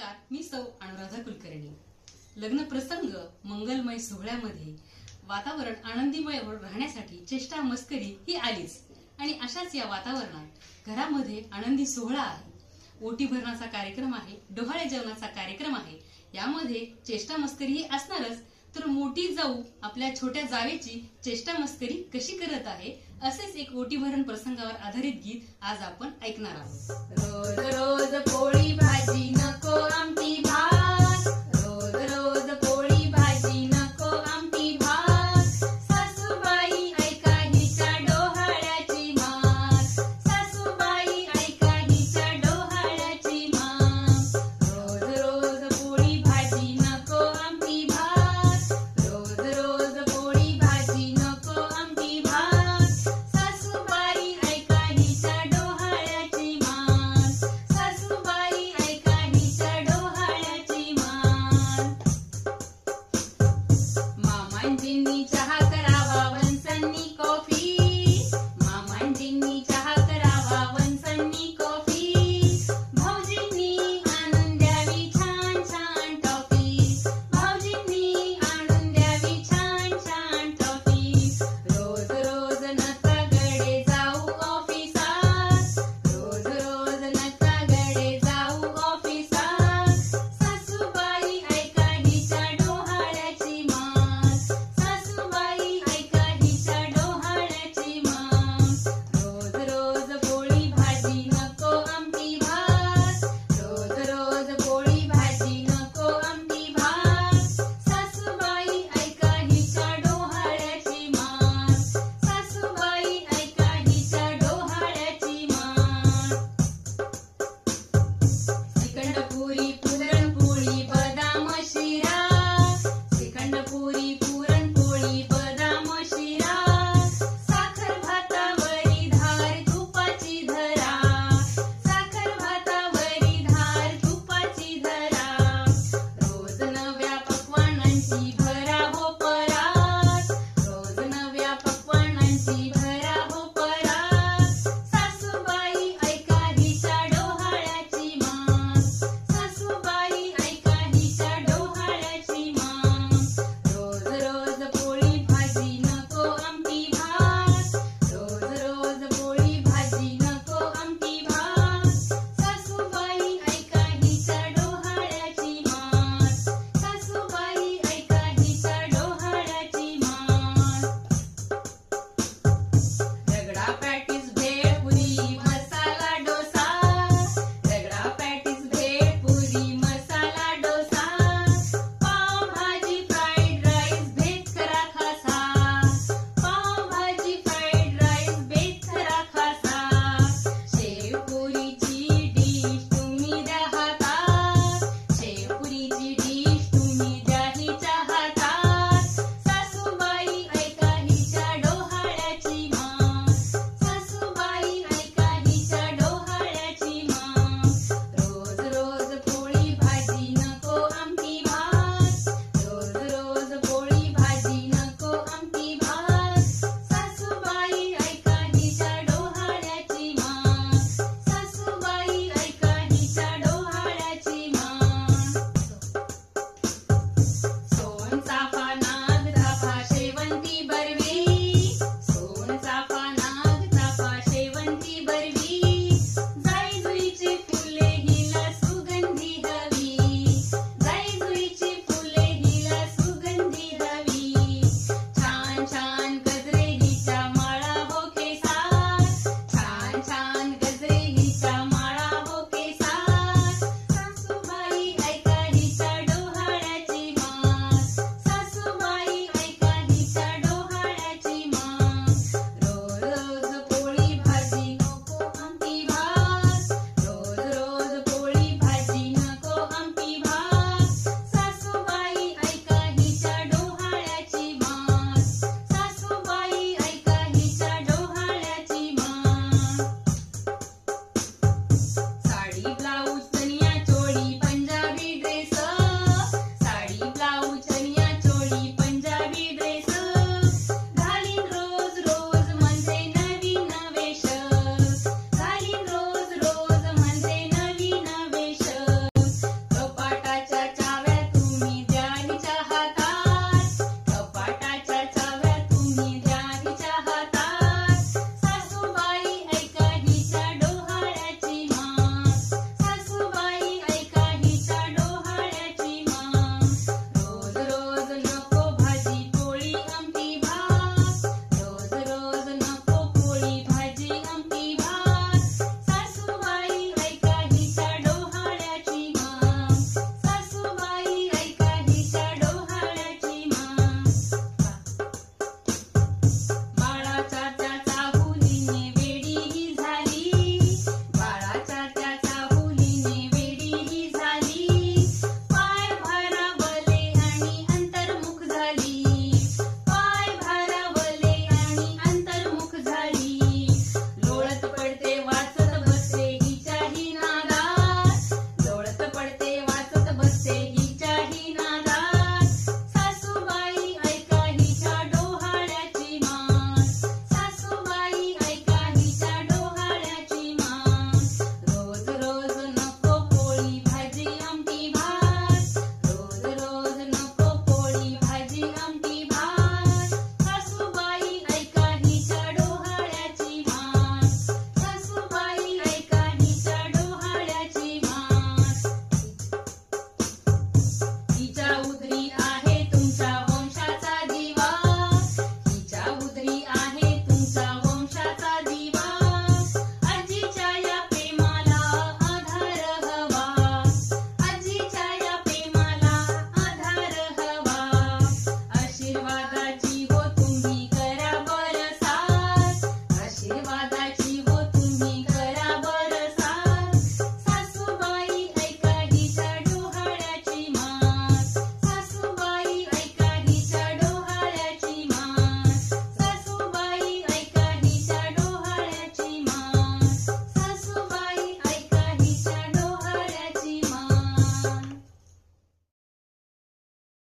नमस्कार मी सौ अनुराधा कुलकर्णी. लग्न प्रसंग मंगलमय सोहळ्यामध्ये वातावरण आनंदीमय राहण्यासाठी चेष्टा मस्करी ही आलीच. आणि अशाच या वातावरणात घरामध्ये आनंदी सोहळा आहे. ओटी भरणाचा कार्यक्रम आहे डोहाळे जेवणाचा कार्यक्रम आहे. यामध्ये चेष्टा मस्करी ही असणारच तर मोठी जाऊ आपल्या छोट्या जावेची चेष्टा मस्करी कशी करत आहे असेच एक ओटी भरण प्रसंगावर आधारित गीत आज आपण ऐकणार आहोत. रोज रोज पोळी